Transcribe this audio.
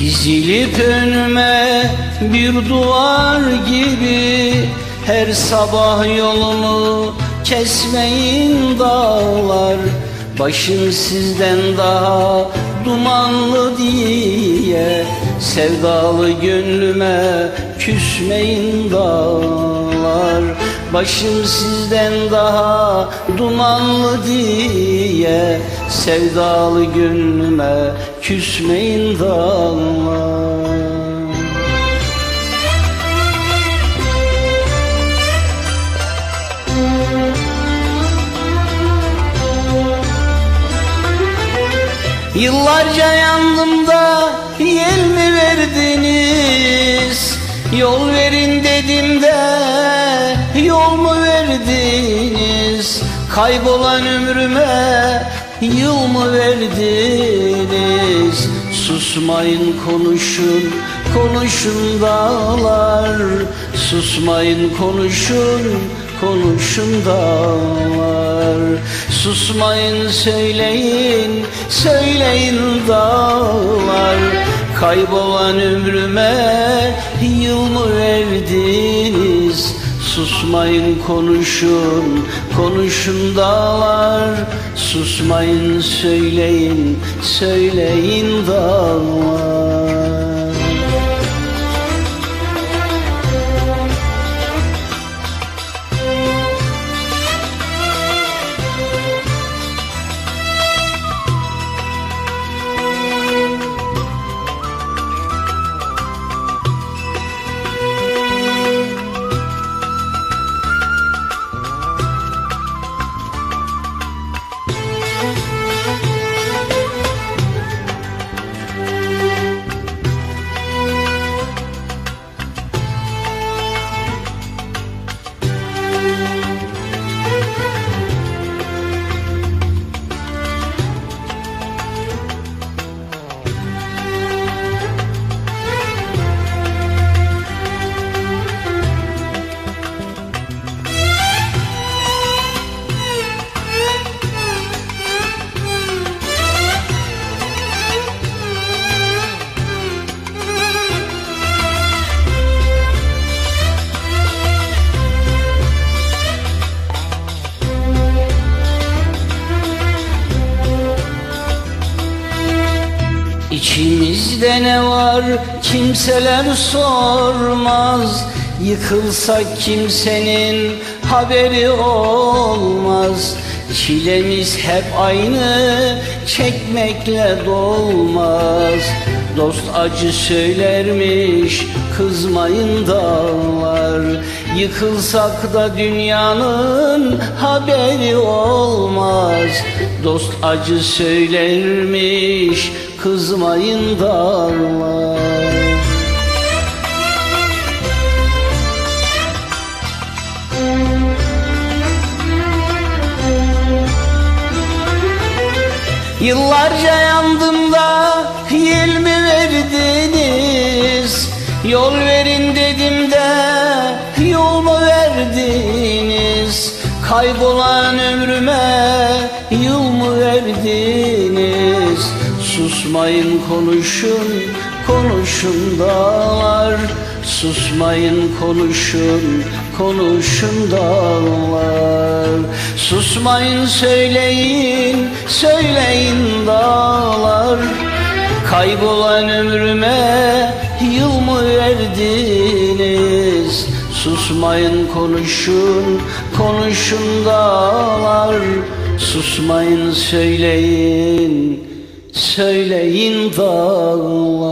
Dizilip önüme bir duvar gibi Her sabah yolumu kesmeyin dağlar. Başım sizden daha dumanlı diye Sevdalı gönlüme küsmeyin dağlar Başım sizden daha dumanlı diye Sevdalı gönlüme küsmeyin dağlar Yıllarca yandım da yel mi verdiniz? Yol verin dedim de yol mu verdiniz? Kaybolan ömrüme yıl mı verdiniz? Susmayın konuşun konuşun dağlar. Susmayın konuşun konuşun dağlar. Susmayın söyleyin söyleyin dağlar. Kaybolan ömrüme yıl mı verdiniz Susmayın konuşun konuşun dağlar. Susmayın söyleyin söyleyin dağlar İçimizde ne var? Kimseler sormaz. Yıkılsak kimsenin haberi olmaz. Çilemiz hep aynı çekmekle dolmaz. Dost acı söylermiş kızmayın dağlar Yıkılsak da dünyanın haberi olmaz Dost acı söylermiş kızmayın dağlar Yıllarca yandım da yel mi verdiniz? Yol verin dedim de yol mu verdiniz? Kaybolan Susmayın konuşun konuşun dağlar. Susmayın konuşun konuşun dağlar. Susmayın söyleyin söyleyin dağlar. Kaybolan ömrüme yıl mı verdiniz? Susmayın konuşun konuşun dağlar. Susmayın söyleyin söyleyin dağlar